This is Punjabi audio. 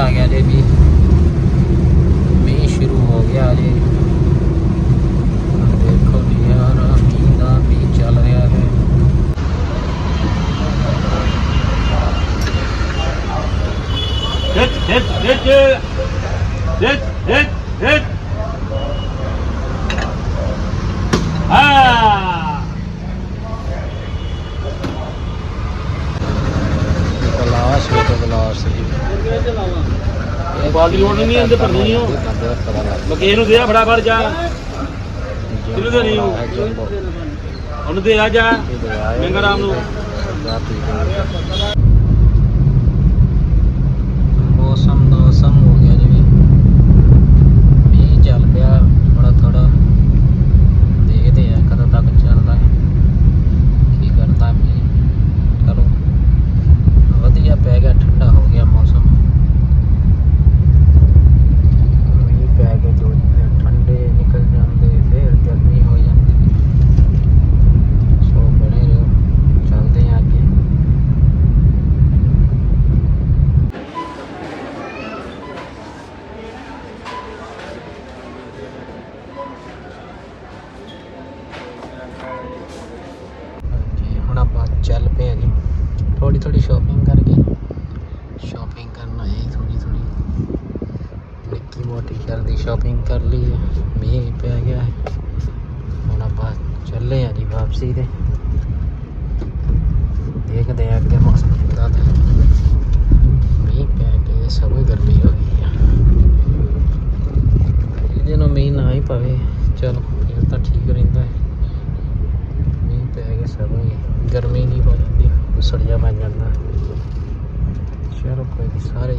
ਆ ਗਿਆ ਜੇ ਵੀ ਮੀਂਹ ਸ਼ੁਰੂ ਹੋ ਗਿਆ ਜੀ ਦੇਖੋ ਜੀ ਯਾਰ ਮੀਂਹ ਦਾ ਵੀ ਚੱਲ ਰਿਹਾ ਹੈ Hit, hit, hit, hit, hit, hit. ਬਾਲਟੀ ਨਹੀਂ ਇਹਦੇ ਭਰਨੀ ਨਹੀਂ ਉਹ। ਨੂੰ ਦੇ ਆ ਫਟਾਫਟ ਜਾ। ਕਿਹਨੂੰ ਉਹ? ਉਹਨੂੰ ਦੇ ਆ ਜਾ। ਮਹਿੰਗਾ ਰਾਮ ਨੂੰ ਜਾ ਪੀ ਕੇ। ਮੌਸਮ ਦਾ ਮੌਸਮ ਹੋ ਗਿਆ ਜੀ ਮੀਂਹ ਚੱਲ ਪਿਆ ਥੋੜਾ ਥੋੜਾ ਦੇਖਦੇ ਆ ਕਦੋਂ ਤੱਕ ਚੱਲਦਾ ਹੈ ਕੀ ਕਰਦਾ ਮੀਂਹ ਚਲੋ ਵਧੀਆ ਪੈ ਗਿਆ ਠੰਡਾ ਹੋ ਗਿਆ ਮੌਸਮ ਮੀਂਹ ਪੈ ਕੇ ਦੋ ਦਿਨ ਠੰਡੇ ਨਿਕਲ ਜਾਂਦੇ ਫਿਰ ਗਰਮੀ ਹੋ ਜਾਂਦੀ ਸੋ ਬਣੇ ਰਹੋ ਚੱਲਦੇ ਆ ਅੱਗੇ ਜੀ ਹੁਣ ਆਪਾਂ ਚੱਲ ਪਏ ਆ ਜੀ ਥੋੜੀ ਥੋੜੀ ਸ਼ਾਪਿੰਗ ਕਰਕੇ। ਸ਼ਾਪਿੰਗ ਕਰਨ ਆਏ ਥੋੜੀ ਥੋੜੀ ਨਿੱਕੀ ਮੋਟੀ ਕਰਦੀ ਦੀ ਸ਼ਾਪਿੰਗ ਕਰ ਲਈ ਹੈ। ਮੀਂਹ ਪੈ ਗਿਆ ਹੈ। ਹੁਣ ਆਪਾਂ ਚੱਲੇ ਆ ਜੀ ਵਾਪਸੀ ਤੇ। ਦੇਖਦੇ ਆ ਅੱਗੇ ਮੌਸਮ ਕਿੱਦਾਂ ਦਾ ਮੀਂਹ ਪੈ ਕੇ ਸਭ ਗਰਮੀ ਹੋ ਗਈ ਆ। ਇਹਦੇ ਨੂੰ ਮੀਂਹ ਨਾ ਹੀ ਪਵੇ। ਚਲੋ, ਇਹ ਤਾਂ ਠੀਕ ਰਹਿੰਦਾ ਹੈ। ਮੀਂਹ ਪੈ ਕੇ ਸਭ ਗਰਮੀ ਨਹੀਂ ਹੋ ਬਣ ਜਾਂਦਾ। ਚਲੋ ਕੋਈ ਸਾਰੇ